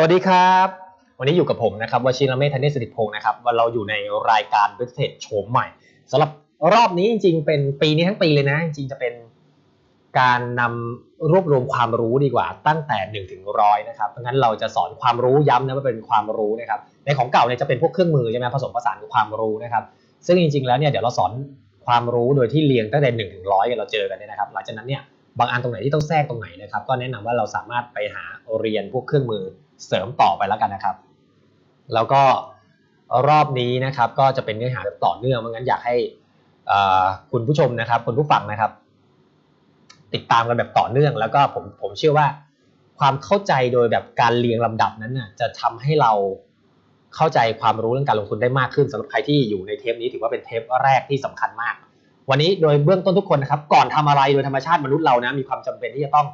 สวัสดีครับ วันนี้อยู่กับผมนะครับวชิรเมธเนศสิริพงศ์นะครับวันเราอยู่ในรายการเบสเท e โฉมใหม่สำหรับรอบนี้จริงๆ เป็นปีนี้ทั้งปีเลยนะ จริงๆ จะเป็นการนำรวบรวมความรู้ดีกว่า ตั้งแต่1นถึงร้อยนะครับเพราะงั้นเราจะสอนความรู้ย้ำนะว่าเป็นความรู้นะครับในของเก่าเนี่ยจะเป็นพวกเครื่องมือใช่ไหมผสมผสานกับความรู้นะครับ ซึ่งจริงๆ แล้วเนี่ยเดี๋ยวเราสอนความรู้โดยที่เรียงตั้งแต่หนึ่งถึงร้อยกันเราเจอกันเนี่ยนะครับหลังจากนั้นเนี่ยบางอันตรงไหนที่ต้องแทรกตรงไหนนะครับก็แนะนำว่าเราสามารถไปหาเรียนพวกเครื่องมือ เสริมต่อไปแล้วกันนะครับ แล้วก็รอบนี้นะครับ ก็จะเป็นเนื้อหาแบบต่อเนื่องเพราะงั้นอยากให้คุณผู้ชมนะครับคุณผู้ฟังนะครับ ติดตามกันแบบต่อเนื่อง แล้วก็ผมผมเชื่อว่าความเข้าใจโดยแบบการเรียงลำดับนั้นน่ะจะทำให้เราเข้าใจความรู้เรื่องการลงทุนได้มากขึ้นสำหรับใครที่อยู่ในเทปนี้ถือว่าเป็นเทปแรกที่สำคัญมาก วันนี้โดยเบื้องต้นทุกคนนะครับ ก่อนทำอะไรโดยธรรมชาติมนุษย์เรานะมีความจำเป็นที่จะต้อง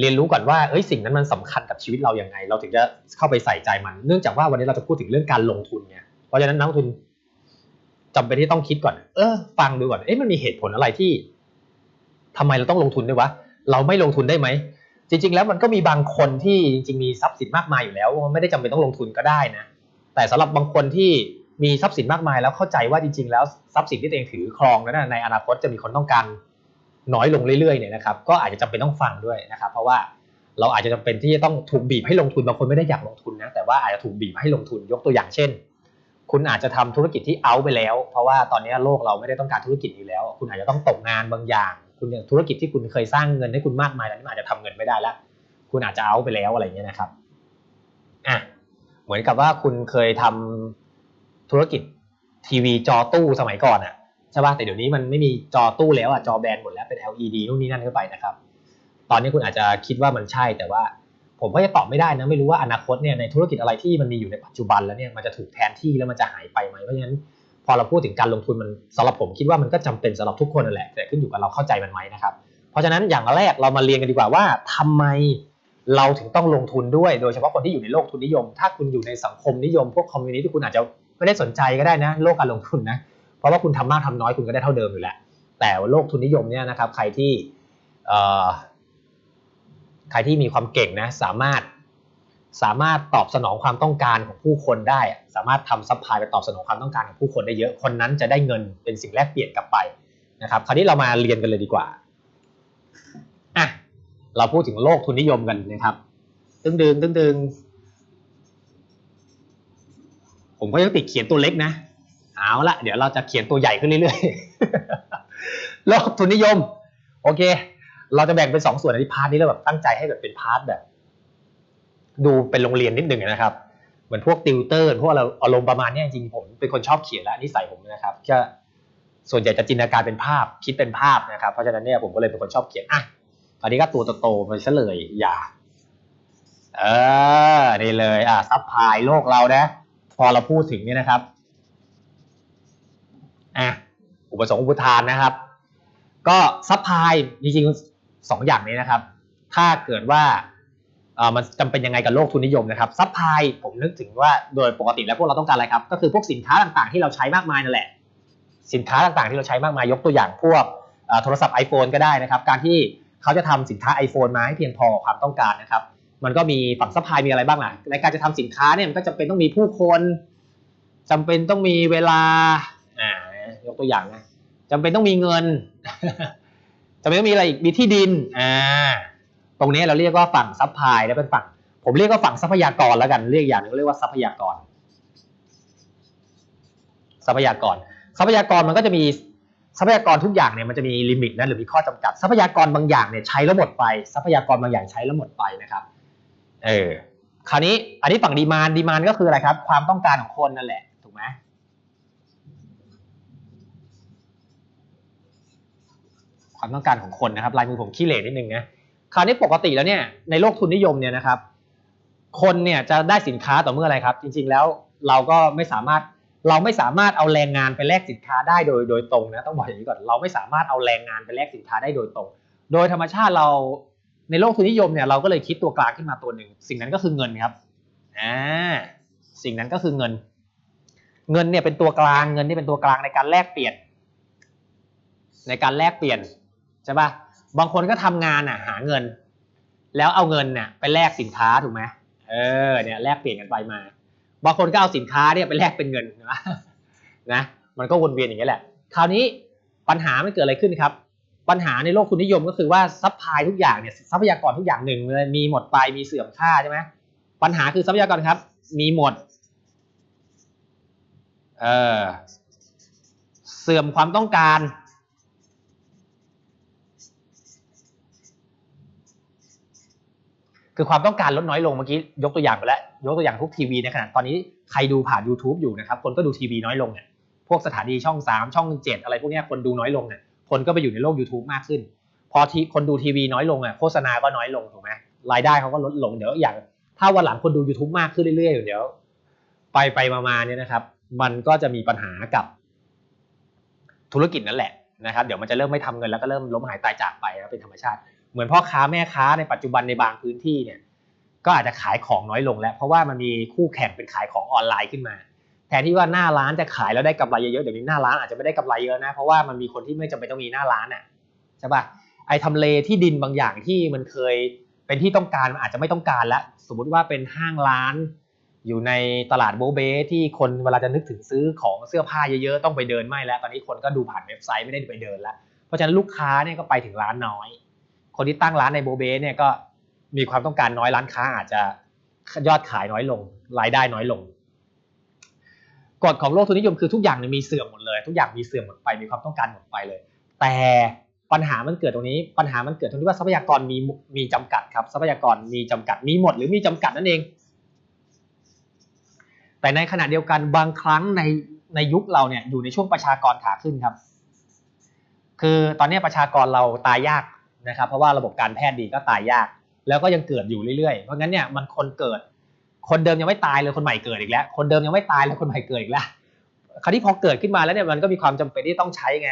เรียนรู้ก่อนว่าเอ้ยสิ่งนั้นมันสำคัญกับชีวิตเราอย่างไง เราถึงจะเข้าไปใส่ใจมัน เนื่องจากว่าวันนี้เราจะพูดถึงเรื่องการลงทุนเนี่ยเพราะฉะนั้นนักลงทุนจำเป็นที่ต้องคิดก่อน เออ ฟังดูก่อน เอ๊ะมันมีเหตุผลอะไรที่ทำไมเราต้องลงทุนด้วยวะ เราไม่ลงทุนได้ไหม จริง ๆ แล้วมันก็มีบางคนที่จริงๆมีทรัพย์สินมากมายอยู่แล้ว ไม่ได้จำเป็นต้องลงทุนก็ได้นะ แต่สำหรับบางคนที่มีทรัพย์สินมากมายแล้วเข้าใจว่าจริง ๆ แล้วทรัพย์สินที่ตัวเองถือครองนั้นในอนาคตจะมีคนต้องการ น้อยลงเรื่อยๆเนี่ยนะครับก็อาจจะจำเป็นต้องฟังด้วยนะครับ เพราะว่าเราอาจจะจำเป็นที่จะต้องถูกบีบให้ลงทุนบางคนไม่ได้อยากลงทุนนะแต่ว่าอาจจะถูกบีบให้ลงทุนยกตัวอย่างเช่น คุณอาจจะทำธุรกิจที่เอาไปแล้ว เพราะว่าตอนนี้โลกเราไม่ได้ต้องการธุรกิจนี้แล้ว คุณอาจจะต้องตกงานบางอย่าง คุณอย่างธุรกิจที่คุณเคยสร้างเงินให้คุณมากมายแล้วนี่อาจจะทำเงินไม่ได้แล้วคุณอาจจะเอาไปแล้วอะไรเงี้ยนะครับอะเหมือนกับว่าคุณเคยทำธุรกิจทีวีจอตู้สมัยก่อนอะ ใช่ป่ะแต่เดี๋ยวนี้มันไม่มีจอตู้แล้วอะจอแบนหมดแล้วเป็น LED นู่นนี่นั่นเข้าไปนะครับ ตอนนี้คุณอาจจะคิดว่ามันใช่แต่ว่า ผมก็จะตอบไม่ได้นะไม่รู้ว่าอนาคตเนี่ยในธุรกิจอะไรที่มันมีอยู่ในปัจจุบันแล้วเนี่ยมันจะถูกแทนที่แล้วมันจะหายไปไหมเพราะฉะนั้นพอเราพูดถึงการลงทุนมันสำหรับผมคิดว่ามันก็จำเป็นสำหรับทุกคนนั่นแหละแต่ขึ้นอยู่กับเราเข้าใจมันไหมนะครับเพราะฉะนั้นอย่างแรกเรามาเรียนกันดีกว่าว่าทำไมเราถึงต้องลงทุนด้วยโดยเฉพาะคนที่อยู่ในโลกทุนนิยม ถ้าคุณอยู่ในสังคมนิยม พวกคอมมิวนิสต์ที่คุณอาจจะไม่ได้สนใจก็ได้นะ โลกการลงทุนนะ เพราะว่าคุณทำมากทำน้อยคุณก็ได้เท่าเดิมอยู่แล้วแต่โลกทุนนิยมเนี่ยนะครับ ใครที่ใครที่มีความเก่งนะสามารถสามารถตอบสนองความต้องการของผู้คนได้ สามารถทำซัพพลายไปตอบสนองความต้องการของผู้คนได้เยอะ คนนั้นจะได้เงินเป็นสิ่งแลกเปลี่ยนกลับไปนะครับ คราวนี้เรามาเรียนกันเลยดีกว่าอะเราพูดถึงโลกทุนนิยมกันนะครับตึงดึงตึงดึงผมก็ยังติดเขียนตัวเล็กนะ เอาละเดี๋ยวเราจะเขียนตัวใหญ่ขึ้นเรื่อยๆโลกทุนนิยม โอเค เราจะแบ่งเป็นสองส่วนในพาร์ทนี้เราแบบตั้งใจให้แบบเป็นพาร์ทแบบ ดูเป็นโรงเรียนนิดหนึ่งนะครับเหมือนพวกติวเตอร์พวกเราอารมณ์ประมาณนี้จริงๆผมเป็นคนชอบเขียนและนิสัยผมนะครับก็ส่วนใหญ่จะจินตนาการเป็นภาพคิดเป็นภาพนะครับเพราะฉะนั้นเนี่ยผมก็เลยเป็นคนชอบเขียนอะตอนนี้ก็ตัวโตๆไปซะเลยอย่าเออนี่เลยอะซับพายโลกเรานะ พอเราพูดถึงเนี่ยนะครับ อะอุปสงค์อุปทานนะครับ ก็ซับพลายจริงๆสองอย่างนี้นะครับ ถ้าเกิดว่าเออมันจำเป็นยังไงกับโลกทุนนิยมนะครับซับพลายผมนึกถึงว่าโดยปกติแล้วพวกเราต้องการอะไรครับ ก็คือพวกสินค้าต่างๆ ที่เราใช้มากมายนั่นแหละ สินค้าต่างๆ ที่เราใช้มากมายยกตัวอย่างพวกโทรศัพท์ iPhone ก็ได้นะครับ การที่เขาจะทำสินค้า iPhone มาให้เพียงพอความต้องการนะครับ มันก็มีฝั่งซัพพลายมีอะไรบ้างล่ะในการจะทำสินค้าเนี่ยมันก็จะเป็นต้องมีผู้คนจำเป็นต้องมีเวลา ตัวอย่างนะจำเป็นต้องมีเงินจำเป็นต้องมีอะไรอีกมีที่ดินอ่าตรงนี้เราเรียกว่าฝั่งซัพพลายแล้วเป็นฝั่ง ผมเรียกว่าฝั่งทรัพยากรแล้วกันเรียกอย่างนึงเรียกว่าทรัพยากร ทรัพยากร ทรัพยากรมันก็จะมีทรัพยากรทุกอย่างเนี่ยมันจะมีลิมิตนะหรือมีข้อจำกัด ทรัพยากรบางอย่างเนี่ยใช้แล้วหมดไป ทรัพยากรบางอย่างใช้แล้วหมดไปนะครับเออคราวนี้อันนี้ฝั่งดีมานดีมานก็คืออะไรครับ ความต้องการของคนนั่นแหละ ถูกไหม ความต้องการของคนนะครับลายมือผมขี้เหร่นิดนึงนะคราวนี้ปกติแล้วเนี่ยในโลกทุนนิยมเนี่ยนะครับ คนเนี่ยจะได้สินค้าต่อเมื่ออะไรครับ จริง ๆ แล้วเราก็ไม่สามารถเราไม่สามารถเอาแรงงานไปแลกสินค้าได้โดยโดยตรงนะต้องบอกอย่างนี้ก่อนเราไม่สามารถเอาแรงงานไปแลกสินค้าได้โดยตรง โดยธรรมชาติเราในโลกทุนนิยมเนี่ยเราก็เลยคิดตัวกลางขึ้นมาตัวหนึ่งสิ่งนั้นก็คือเงินครับอ่าสิ่งนั้นก็คือเงิน เงินเนี่ยเป็นตัวกลางเงินนี่เป็นตัวกลางในการแลกเปลี่ยน ในการแลกเปลี่ยน ใช่ปะบางคนก็ทำงานอะหาเงิน แล้วเอาเงินเนี่ยไปแลกสินค้าถูกไหมเออเนี่ยแลกเปลี่ยนกันไปมา บางคนก็เอาสินค้าเนี่ยไปแลกเป็นเงินนะนะ มันก็วนเวียนอย่างนี้แหละ คราวนี้ปัญหามันเกิดอะไรขึ้นครับ ปัญหาในโลกทุนนิยมก็คือว่าซัพพลายทุกอย่างเนี่ยทรัพยากรทุกอย่างหนึ่งเลยมีหมดไปมีเสื่อมค่าใช่ไหมปัญหาคือทรัพยากรครับ มีหมดเออเสื่อมความต้องการ คือความต้องการลดน้อยลงเมื่อกี้ยกตัวอย่างไปแล้ว ยกตัวอย่างทุกทีวีในขณะตอนนี้ใครดูผ่าน YouTube อยู่นะครับ คนก็ดูทีวีน้อยลงเนี่ยพวกสถานีช่อง 3 ช่อง 7 อะไรพวกนี้คนดูน้อยลงเนี่ยคนก็ไปอยู่ในโลก YouTube มากขึ้น พอทีคนดูทีวีน้อยลงอะโฆษณาก็น้อยลงถูกไหมรายได้เขาก็ลดลงเดี๋ยวอย่าง ถ้าวันหลังคนดู YouTube มากขึ้นเรื่อยๆเดี๋ยวไปไปมาๆเนี่ยนะครับ มันก็จะมีปัญหากับธุรกิจนั่นแหละนะครับเดี๋ยวมันจะเริ่มไม่ทำเงินแล้วก็เริ่มล้มหายตายจากไปแล้วเป็นธรรมชาติ เหมือนพ่อค้าแม่ค้าในปัจจุบันในบางพื้นที่เนี่ยก็อาจจะขายของน้อยลงแล้ว เพราะว่ามันมีคู่แข่งเป็นขายของออนไลน์ขึ้นมาแทนที่ว่าหน้าร้านจะขายแล้วได้กำไรเยอะๆเดี๋ยวนี้หน้าร้านอาจจะไม่ได้กำไรเยอะนะเพราะว่ามันมีคนที่ไม่จำเป็นต้องมีหน้าร้านอะใช่ป่ะไอ้ทำเลที่ดินบางอย่างที่มันเคยเป็นที่ต้องการมันอาจจะไม่ต้องการแล้วสมมติว่าเป็นห้างร้าน อยู่ในตลาดโบเบที่คนเวลาจะนึกถึงซื้อของเสื้อผ้าเยอะๆต้องไปเดินไม่แล้ว ตอนนี้คนก็ดูผ่านเว็บไซต์ไม่ได้ไปเดินแล้วเพราะฉะนั้นลูกค้าเนี่ยก็ไปถึงร้านน้อย คนที่ตั้งร้านในโบเบเนี่ยก็มีความต้องการน้อยร้านค้าอาจจะยอดขายน้อยลง รายได้น้อยลงกฎของโลกทุนนิยมคือทุกอย่างมีเสื่อมหมดเลย ทุกอย่างมีเสื่อมหมดไปมีความต้องการหมดไปเลย แต่ปัญหามันเกิดตรงนี้ ปัญหามันเกิดตรงที่ว่าทรัพยากรมีมีจำกัดครับทรัพยากรมีจำกัดมีหมดหรือมีจำกัดนั่นเอง แต่ในขณะเดียวกันบางครั้งในในยุคเราเนี่ยอยู่ในช่วงประชากรขาขึ้นครับ คือตอนนี้ประชากรเราตายยาก นะครับเพราะว่าระบบการแพทย์ดีก็ตายยาก แล้วก็ยังเกิดอยู่เรื่อยๆ เพราะงั้นเนี่ยมันคนเกิด คนเดิมยังไม่ตายเลยคนใหม่เกิดอีกแล้ว คนเดิมยังไม่ตายเลยคนใหม่เกิดอีกแล้วคราวนี้พอเกิดขึ้นมาแล้วเนี่ยมันก็มีความจำเป็นที่ต้องใช้ไง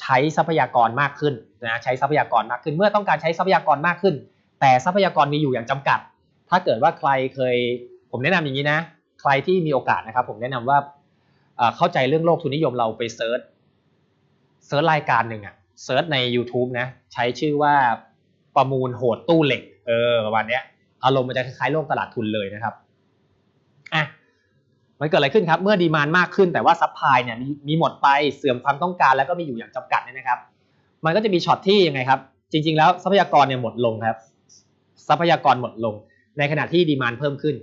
ใช้ทรัพยากรมากขึ้นนะใช้ทรัพยากรมากขึ้น เมื่อต้องการใช้ทรัพยากรมากขึ้น แต่ทรัพยากรมีอยู่อย่างจำกัด ถ้าเกิดว่าใครเคย ผมแนะนำอย่างนี้นะ ใครที่มีโอกาสนะครับ ผมแนะนำว่าเข้าใจเรื่องโลกทุนนิยมเราไปเซิร์ชเซิร์ชรายการหนึ่งอะ เซิร์ชใน YouTube นะ ใช้ชื่อว่าประมูลโหดตู้เหล็ก เออประมาณเนี้ยอารมณ์มันจะคล้ายๆโลกตลาดทุนเลยนะครับอะมันเกิดอะไรขึ้นครับ เมื่อดีมานมากขึ้นแต่ว่าซัพพลายเนี่ยมีหมดไปเสื่อมความต้องการแล้วก็มีอยู่อย่างจำกัดเนี่ยนะครับ มันก็จะมีช็อตที่ยังไงครับ จริง ๆ แล้วทรัพยากรเนี่ยหมดลงครับ ทรัพยากรหมดลง ในขณะที่ดีมานเพิ่มขึ้น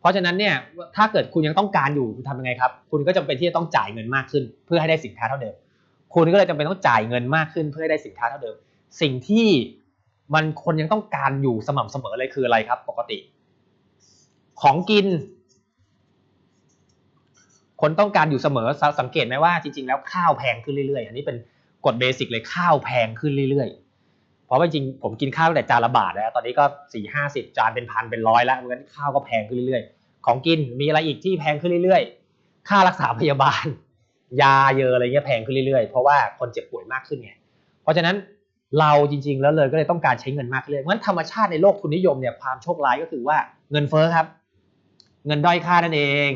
เพราะฉะนั้นเนี่ยถ้าเกิดคุณยังต้องการอยู่คุณทำยังไงครับ คุณก็จำเป็นที่จะต้องจ่ายเงินมากขึ้น เพื่อให้ได้สินค้าเท่าเดิม คุณก็เลยจำเป็นต้องจ่ายเงินมากขึ้นเพื่อให้ได้สินค้าเท่าเดิม สิ่งที่มันคนยังต้องการอยู่สม่ำเสมอเลยคืออะไรครับ ปกติ ของกิน คนต้องการอยู่เสมอสังเกตไหมว่าจริง ๆ แล้วข้าวแพงขึ้นเรื่อยๆ อันนี้เป็นกฎเบสิกเลยข้าวแพงขึ้นเรื่อยๆ เพราะว่าจริงผมกินข้าวแต่จานละบาทแล้วตอนนี้ก็สี่ห้าสิบจานเป็นพันเป็นร้อยแล้วเพราะฉะนั้นข้าวก็แพงขึ้นเรื่อยๆ ของกินมีอะไรอีกที่แพงขึ้นเรื่อยๆ ค่ารักษาพยาบาล ยาเยอะอะไรเงี้ยแพงขึ้นเรื่อยๆ เพราะว่าคนเจ็บป่วยมากขึ้นไงเพราะฉะนั้นเราจริง ๆ แล้วเลยก็เลยต้องการใช้เงินมากขึ้นเรื่อยๆงั้นธรรมชาติในโลกทุนนิยมเนี่ยความโชคร้ายก็คือว่าเงินเฟ้อครับ เงินด้อยค่านั่นเอง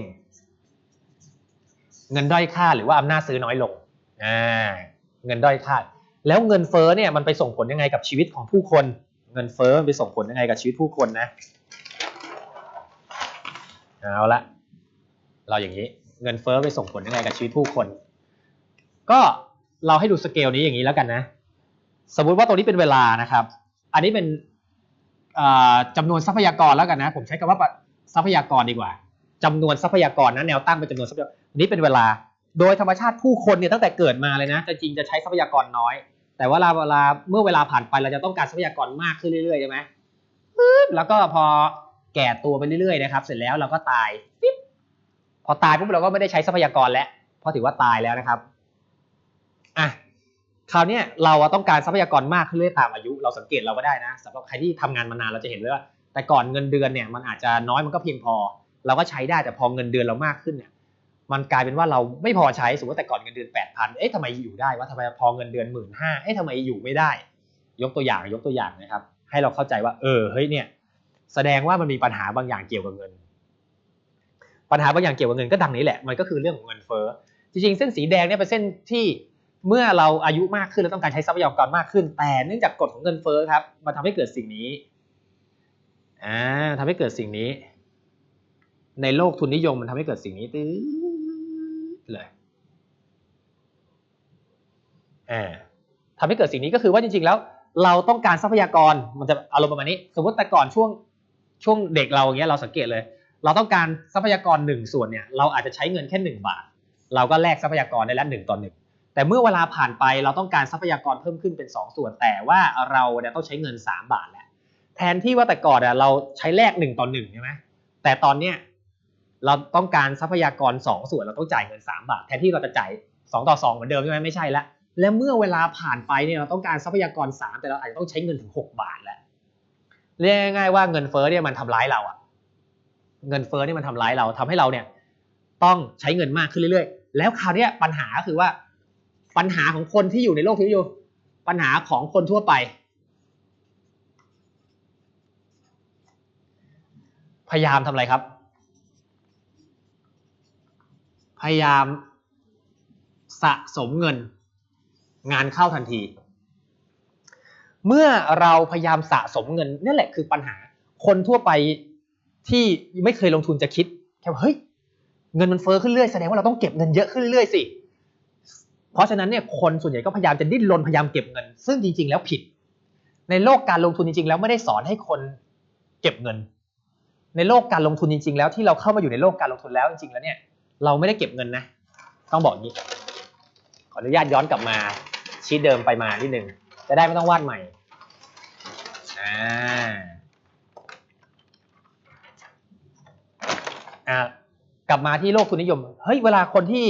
เงินด้อยค่าหรือว่าอำนาจซื้อน้อยลงอ่าเงินด้อยค่าแล้วเงินเฟ้อเนี่ยมันไปส่งผลยังไงกับชีวิตของผู้คน เงินเฟ้อมันไปส่งผลยังไงกับชีวิตผู้คนนะเอาละเราอย่างนี้ เงินเฟ้อไปส่งผลยังไงกับชีวิตผู้คน ก็เราให้ดูสเกลนี้อย่างนี้แล้วกันนะ สมมุติว่าตรงนี้เป็นเวลานะครับ อันนี้เป็นจำนวนทรัพยากรแล้วกันนะ ผมใช้คำว่าทรัพยากรดีกว่าจำนวนทรัพยากรนะแนวตั้งเป็นจำนวนทรัพยากรนี้เป็นเวลา โดยธรรมชาติผู้คนเนี่ยตั้งแต่เกิดมาเลยนะจะจริงจะใช้ทรัพยากรน้อย แต่ว่าเวลาเมื่อเวลาผ่านไปเราจะต้องการทรัพยากรมากขึ้นเรื่อยๆใช่ไหมปึ๊บแล้วก็พอแก่ตัวไปเรื่อยๆนะครับ เสร็จแล้วเราก็ตายปิ๊บ พอตายปุ๊บเราก็ไม่ได้ใช้ทรัพยากรแล้วเพราะถือว่าตายแล้วนะครับอะคราวนี้เราต้องการทรัพยากรมากขึ้นเรื่อยๆตามอายุ เราสังเกตเราก็ได้นะสำหรับใครที่ทำงานมานานเราจะเห็นเลยว่า แต่ก่อนเงินเดือนเนี่ยมันอาจจะน้อยมันก็เพียงพอ เราก็ใช้ได้แต่พอเงินเดือนเรามากขึ้นเนี่ยมันกลายเป็นว่าเราไม่พอใช้สมมติแต่ก่อนเงินเดือนแปดพันเอ๊ะทำไมอยู่ได้ว่าทำไมพอเงินเดือนหมื่นห้าเอ๊ะทำไมอยู่ไม่ได้ ยกตัวอย่างยกตัวอย่างนะครับ ให้เราเข้าใจว่า เออเฮ้ยเนี่ยแสดงว่ามันมีปัญหาบางอย่างเกี่ยวกับเงิน ปัญหาบางอย่างเกี่ยวกับเงินก็ดังนี้แหละมันก็คือเรื่องของเงินเฟ้อจริงๆเส้นสีแดงเนี่ยเป็นเส้นที่เมื่อเราอายุมากขึ้นเราต้องการใช้ทรัพยากรมากขึ้น แต่เนื่องจากกฎของเงินเฟ้อครับมันทำให้เกิดสิ่งนี้อ่าทำให้เกิดสิ่งนี้ ในโลกทุนนิยมมันทำให้เกิดสิ่งนี้ตื้อเลยอ่าทำให้เกิดสิ่งนี้ก็คือว่าจริงๆแล้ว เราต้องการทรัพยากรมันจะอารมณ์ประมาณนี้ สมมติแต่ก่อนช่วงช่วงเด็กเราอย่างเงี้ยเราสังเกตเลย เราต้องการทรัพยากรหนึ่งส่วนเนี่ยเราอาจจะใช้เงินแค่หนึ่งบาท เราก็แลกทรัพยากรได้ละหนึ่งต่อหนึ่งแต่เมื่อเวลาผ่านไปเราต้องการทรัพยากรเพิ่มขึ้นเป็น 2 ส่วน แต่ว่าเราเนี่ยต้องใช้เงิน 3 บาทแล้วแทนที่ว่าแต่ก่อนอะเราใช้แลก1ต่อ1ใช่ไหมแต่ตอนเนี้ยเราต้องการทรัพยากร 2 ส่วนเราต้องจ่ายเงิน 3 บาท แทนที่เราจะจ่าย2ต่อ2เหมือนเดิมใช่ไหมไม่ใช่ละและเมื่อเวลาผ่านไปเนี่ยเราต้องการทรัพยากร 3 แต่เราอาจจะต้องใช้เงินถึง 6 บาทแล้วเรียกง่ายๆว่าเงินเฟ้อเนี่ยมันทำร้ายเราอะ เงินเฟ้อเนี่ยมันทำร้ายเราทำให้เราเนี่ย ต้องใช้เงินมากขึ้นเรื่อยๆ แล้วคราวเนี้ยปัญหาก็คือว่า ปัญหาของคนที่อยู่ในโลกที่อยู่ ปัญหาของคนทั่วไป พยายามทำอะไรครับ พยายามสะสมเงิน งานเข้าทันที เมื่อเราพยายามสะสมเงินนั่นแหละคือปัญหาคนทั่วไป ที่ไม่เคยลงทุนจะคิดแค่ว่าเฮ้ยเงินมันเฟ้อขึ้นเรื่อยแสดงว่าเราต้องเก็บเงินเยอะขึ้นเรื่อยสิ เพราะฉะนั้นเนี่ยคนส่วนใหญ่ก็พยายามจะดิ้นรนพยายามเก็บเงิน ซึ่งจริง ๆ แล้วผิด ในโลกการลงทุนจริง ๆ แล้วไม่ได้สอนให้คนเก็บเงิน ในโลกการลงทุนจริง ๆ แล้วที่เราเข้ามาอยู่ในโลกการลงทุนแล้วจริงๆแล้วเนี่ยเราไม่ได้เก็บเงินนะ ต้องบอกงนี้ขออนุญาตย้อนกลับมาชีทเดิมไปมานิดนึงจะได้ไม่ต้องวาดใหม่อ่า อ่ากลับมาที่โลกทุนนิยม เฮ้ยเวลาคนที่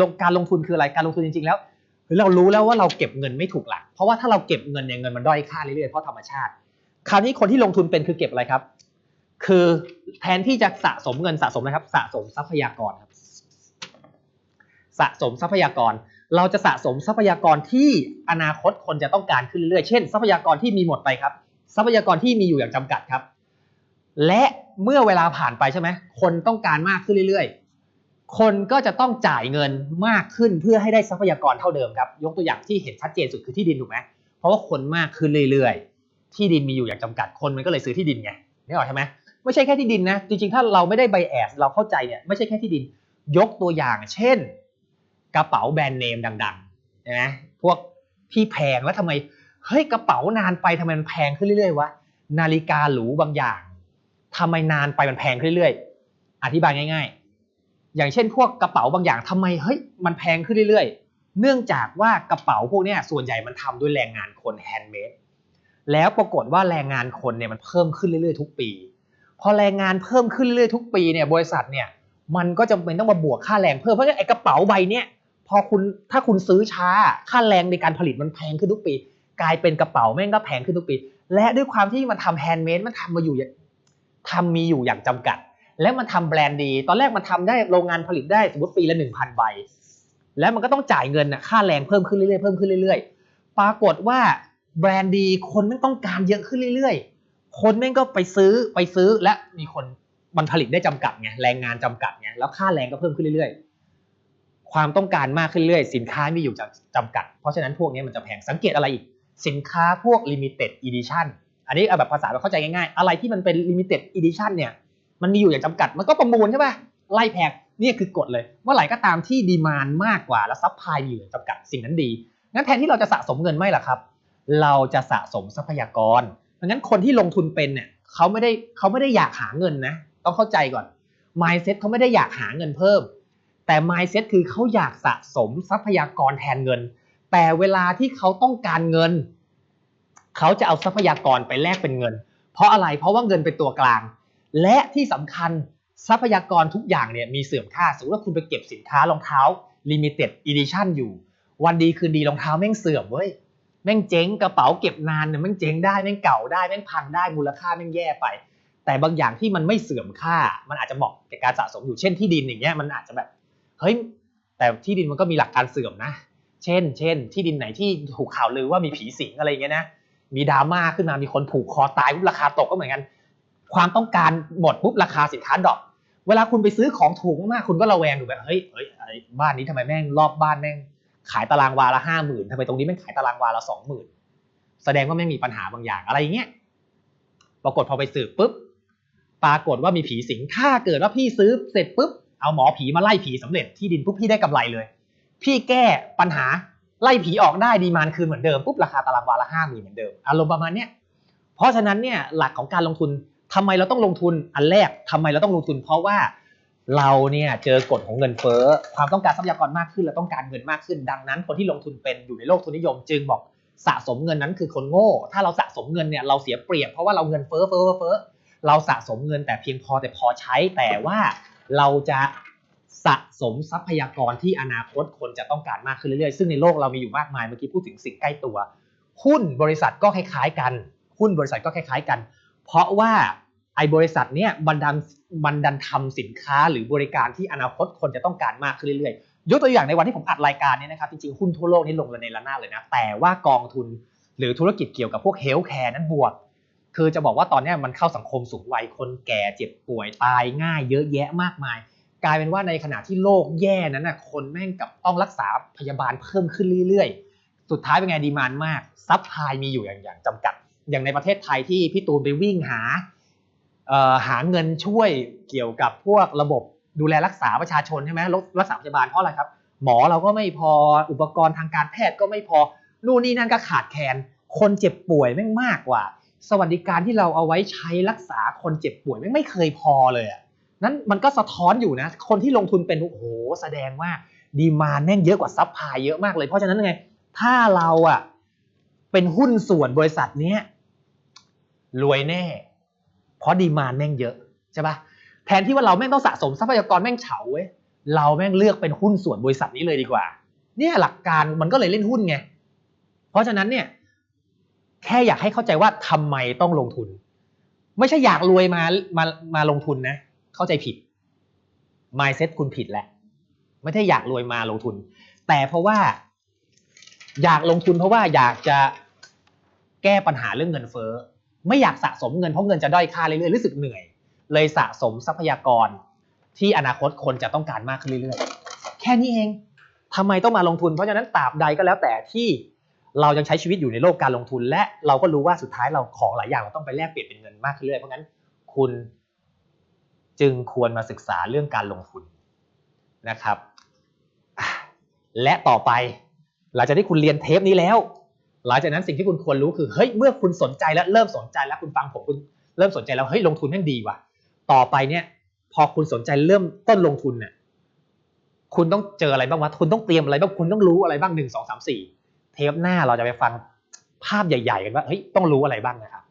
ลงการลงทุนคืออะไรการลงทุนจริง ๆ แล้วคือเรารู้แล้วว่าเราเก็บเงินไม่ถูกหลัก เพราะว่าถ้าเราเก็บเงินเนี่ยเงินมันด้อยค่าเรื่อยๆเพราะธรรมชาติ คราวนี้คนที่ลงทุนเป็นคือเก็บอะไรครับ คือแทนที่จะสะสมเงินสะสมนะครับ สะสมทรัพยากรครับ สะสมทรัพยากร เราจะสะสมทรัพยากรที่อนาคตคนจะต้องการขึ้นเรื่อยๆเช่น ทรัพยากรที่มีหมดไปครับ ทรัพยากรที่มีอยู่อย่างจำกัดครับ และ เมื่อเวลาผ่านไปใช่ไหมคนต้องการมากขึ้นเรื่อยๆ คนก็จะต้องจ่ายเงินมากขึ้นเพื่อให้ได้ทรัพยากรเท่าเดิมครับ ยกตัวอย่างที่เห็นชัดเจนสุดคือที่ดินถูกไหมเพราะว่าคนมากขึ้นเรื่อยๆ ที่ดินมีอยู่อย่างจำกัดคนมันก็เลยซื้อที่ดินไงนี่ออกใช่ไหมไม่ใช่แค่ที่ดินนะจริงๆถ้าเราไม่ได้ไบแอสเราเข้าใจเนี่ยไม่ใช่แค่ที่ดิน ยกตัวอย่าง เช่น กระเป๋าแบรนด์เนมดังๆใช่ไหมพวกที่แพงแล้วทำไมเฮ้ยกระเป๋านานไปทำไมมันแพงขึ้นเรื่อยๆวะนาฬิกาหรูบางอย่าง ทำไมนานไปมันแพงขึ้นเรื่อยๆ อธิบายง่าย ๆ อย่างเช่นพวกกระเป๋าบางอย่างทำไมเฮ้ยมันแพงขึ้นเรื่อยๆ เนื่องจากว่ากระเป๋าพวกนี้ส่วนใหญ่มันทำด้วยแรงงานคนแฮนด์เมดแล้วปรากฏว่าแรงงานคนเนี่ยมันเพิ่มขึ้นเรื่อยๆ ทุกปี พอแรงงานเพิ่มขึ้นเรื่อยๆทุกปีเนี่ยบริษัทเนี่ยมันก็จำเป็นต้องมาบวกค่าแรงเพิ่มเพราะฉะนั้นไอ้กระเป๋าใบเนี้ยพอคุณถ้าคุณซื้อช้าค่าแรงในการผลิตมันแพงขึ้นทุกปี กลายเป็นกระเป๋าแม่งก็แพงขึ้นทุกปี และด้วยความที่มันทำแฮนด์เมดมันทำมาอยู่ ทำมีอยู่อย่างจำกัด และมันทำแบรนด์ดี ตอนแรกมันทำได้โรงงานผลิตได้สมมติปีละหนึ่งพันใบ แล้วมันก็ต้องจ่ายเงินนะค่าแรงเพิ่มขึ้นเรื่อยๆเพิ่มขึ้นเรื่อยๆ ปรากฏว่าแบรนด์ดีคนไม่ต้องการเยอะขึ้นเรื่อยๆ คนแม่งก็ไปซื้อไปซื้อและมีคนมันผลิตได้จำกัดไงแรงงานจำกัดไงแล้วค่าแรงก็เพิ่มขึ้นเรื่อยๆ ความต้องการมากขึ้นเรื่อยสินค้ามีอยู่จำกัด เพราะฉะนั้นพวกนี้มันจะแพงสังเกตอะไรอีกสินค้าพวก limited edition อันนี้เอาแบบภาษาแบบเข้าใจง่ายๆ อะไรที่มันเป็น limited edition เนี่ยมันมีอยู่อย่างจำกัดมันก็ประมูลใช่ป่ะไล่แพงนี่คือกฎเลยเมื่อไหร่ก็ตามที่ดีมานมากกว่าและซัพพลายมีอยู่จำกัดสิ่งนั้นดีงั้นแทนที่เราจะสะสมเงินไม่ล่ะครับ เราจะสะสมทรัพยากรเพราะงั้นคนที่ลงทุนเป็นเนี่ยเขาไม่ได้เขาไม่ได้อยากหาเงินนะต้องเข้าใจก่อน mindset เขาไม่ได้อยากหาเงินเพิ่ม แต่ mindset คือเขาอยากสะสมทรัพยากรแทนเงิน แต่เวลาที่เขาต้องการเงิน เขาจะเอาทรัพยากรไปแลกเป็นเงิน เพราะอะไรเพราะว่าเงินเป็นตัวกลาง และที่สำคัญทรัพยากรทุกอย่างเนี่ยมีเสื่อมค่าสมมติว่าคุณไปเก็บสินค้ารองเท้า limited edition อยู่ วันดีคืนดีรองเท้าแม่งเสื่อมเว้ยแม่งเจ๊งกระเป๋าเก็บนานเนี่ยแม่งเจ๊งได้แม่งเก่าได้แม่งพังได้มูลค่าแม่งแย่ไป แต่บางอย่างที่มันไม่เสื่อมค่า มันอาจจะเหมาะกับการสะสมอยู่เช่นที่ดินอย่างเงี้ยมันอาจจะแบบเฮ้ยแต่ที่ดินมันก็มีหลักการเสื่อมนะ เช่น เช่น ที่ดินไหนที่ถูกข่าวลือว่ามีผีสิงอะไรเงี้ยนะ มีดราม่าขึ้นมามีคนผูกคอตายปุ๊บราคาตกก็เหมือนกัน ความต้องการหมดปุ๊บราคาสินค้าดรอปเวลาคุณไปซื้อของถูกมากๆคุณก็ระแวงดูแบบเฮ้ยเฮ้ยบ้านนี้ทำไมแม่งรอบบ้านแม่งขายตารางวาละห้าหมื่นทำไมตรงนี้แม่งขายตารางวาละสองหมื่นแสดงว่าไม่มีปัญหาบางอย่างอะไรเงี้ยปรากฏพอไปสืบปุ๊บปรากฏว่ามีผีสิงถ้าเกิดว่าพี่ซื้อเสร็จปุ๊บเอาหมอผีมาไล่ผีสำเร็จที่ดินปุ๊บพี่ได้กำไรเลย พี่แก้ปัญหา ไล่ผีออกได้ดีมานคืนเหมือนเดิมปุ๊บราคาตารางวาละห้าหมีเหมือนเดิมอารมณ์ประมาณเนี้ยเพราะฉะนั้นเนี่ยหลักของการลงทุนทำไมเราต้องลงทุนอันแรกทำไมเราต้องลงทุน เพราะว่าเราเนี่ยเจอกฎของเงินเฟ้อความต้องการทรัพยากรมากขึ้นเราต้องการเงินมากขึ้น ดังนั้น คนที่ลงทุนเป็นอยู่ในโลกทุนนิยม จึงบอกสะสมเงินนั้นคือคนโง่ ถ้าเราสะสมเงินเนี่ยเราเสียเปรียบเพราะว่าเราเงินเฟ้อเฟ้อเฟ้อเราสะสมเงินแต่เพียงพอแต่พอใช้แต่ว่าเราจะ สะสมทรัพยากรที่อนาคตคนจะต้องการมากขึ้นเรื่อยๆ ซึ่งในโลกเรามีอยู่มากมาย เมื่อกี้พูดถึงสิ่งใกล้ตัว หุ้นบริษัทก็คล้ายๆกัน หุ้นบริษัทก็คล้ายๆกัน เพราะว่าไอ้บริษัทเนี้ยบันดันบันดันทำสินค้าหรือบริการที่อนาคตคนจะต้องการมากขึ้นเรื่อยๆ ยกตัวอย่างในวันที่ผมอัดรายการเนี้นะครับ จริงๆ หุ้นทั่วโลกนี่ลงระเนระนาดเลยนะ แต่ว่ากองทุนหรือธุรกิจเกี่ยวกับพวกเฮลท์แคร์นั้นบวก คือจะบอกว่าตอนนี้มันเข้าสังคมสูงวัยคนแก่เจ็บป่วยตายง่ายเยอะแยะมากมาย กลายเป็นว่าในขณะที่โลกแย่นั้นน่ะคนแม่งกับต้องรักษาพยาบาลเพิ่มขึ้นเรื่อยๆ สุดท้ายเป็นไงดีมานมากซับพลายมีอยู่อย่างอย่างจำกัด อย่างในประเทศไทยที่พี่ตูนไปวิ่งหาหาเงินช่วยเกี่ยวกับพวกระบบดูแลรักษาประชาชนใช่ไหมรรักษาพยาบาลเพราะอะไรครับ หมอเราก็ไม่พออุปกรณ์ทางการแพทย์ก็ไม่พอนู่นนี่นั่นก็ขาดแคลนคนเจ็บป่วยแม่งมากกว่า สวัสดิการที่เราเอาไว้ใช้รักษาคนเจ็บป่วยแม่งไม่เคยพอเลยอะ นั้นมันก็สะท้อนอยู่นะ คนที่ลงทุนเป็นโอ้โหแสดงว่าดีมาแม่งเยอะกว่าซัพพายเยอะมากเลย เพราะฉะนั้นไง ถ้าเราอะเป็นหุ้นส่วนบริษัทเนี้ยรวยแน่ เพราะดีมานแม่งเยอะใช่ปะแทนที่ว่าเราแม่งต้องสะสมทรัพยากรแม่งเฉาเว้ยเราแม่งเลือกเป็นหุ้นส่วนบริษัทนี้เลยดีกว่า เนี่ยหลักการมันก็เลยเล่นหุ้นไง เพราะฉะนั้นเนี่ย แค่อยากให้เข้าใจว่าทำไมต้องลงทุน ไม่ใช่อยากรวยมามามาลงทุนนะ เข้าใจผิด mindset คุณผิดแหละ ไม่ใช่อยากรวยมาลงทุน แต่เพราะว่า อยากลงทุนเพราะว่าอยากจะแก้ปัญหาเรื่องเงินเฟ้อไม่อยากสะสมเงินเพราะเงินจะด้อยค่าเรื่อยๆรู้สึกเหนื่อย เลยสะสมทรัพยากรที่อนาคตคนจะต้องการมากขึ้นเรื่อยๆ แค่นี้เองทำไมต้องมาลงทุน เพราะฉะนั้นตราบใดก็แล้วแต่ที่เรายังใช้ชีวิตอยู่ในโลกการลงทุน และเราก็รู้ว่าสุดท้ายเราของหลายอย่างเราต้องไปแลกเปลี่ยนเป็นเงินมากขึ้นเรื่อยเพราะงั้น คุณ จึงควรมาศึกษาเรื่องการลงทุนนะครับ และต่อไป หลังจากที่คุณเรียนเทปนี้แล้ว หลังจากนั้นสิ่งที่คุณควรรู้คือเฮ้ยเมื่อคุณสนใจแล้วเริ่มสนใจแล้วคุณฟังผมคุณเริ่มสนใจแล้วเฮ้ยลงทุนแม่งดีว่ะ ต่อไปเนี่ยพอคุณสนใจเริ่มต้นลงทุนเนี่ยคุณต้องเจออะไรบ้างวะคุณต้องเตรียมอะไรบ้างคุณต้องรู้อะไรบ้างหนึ่งสองสามสี่เทปหน้าเราจะไปฟังภาพใหญ่ ๆ กันว่าเฮ้ยต้องรู้อะไรบ้างนะครับ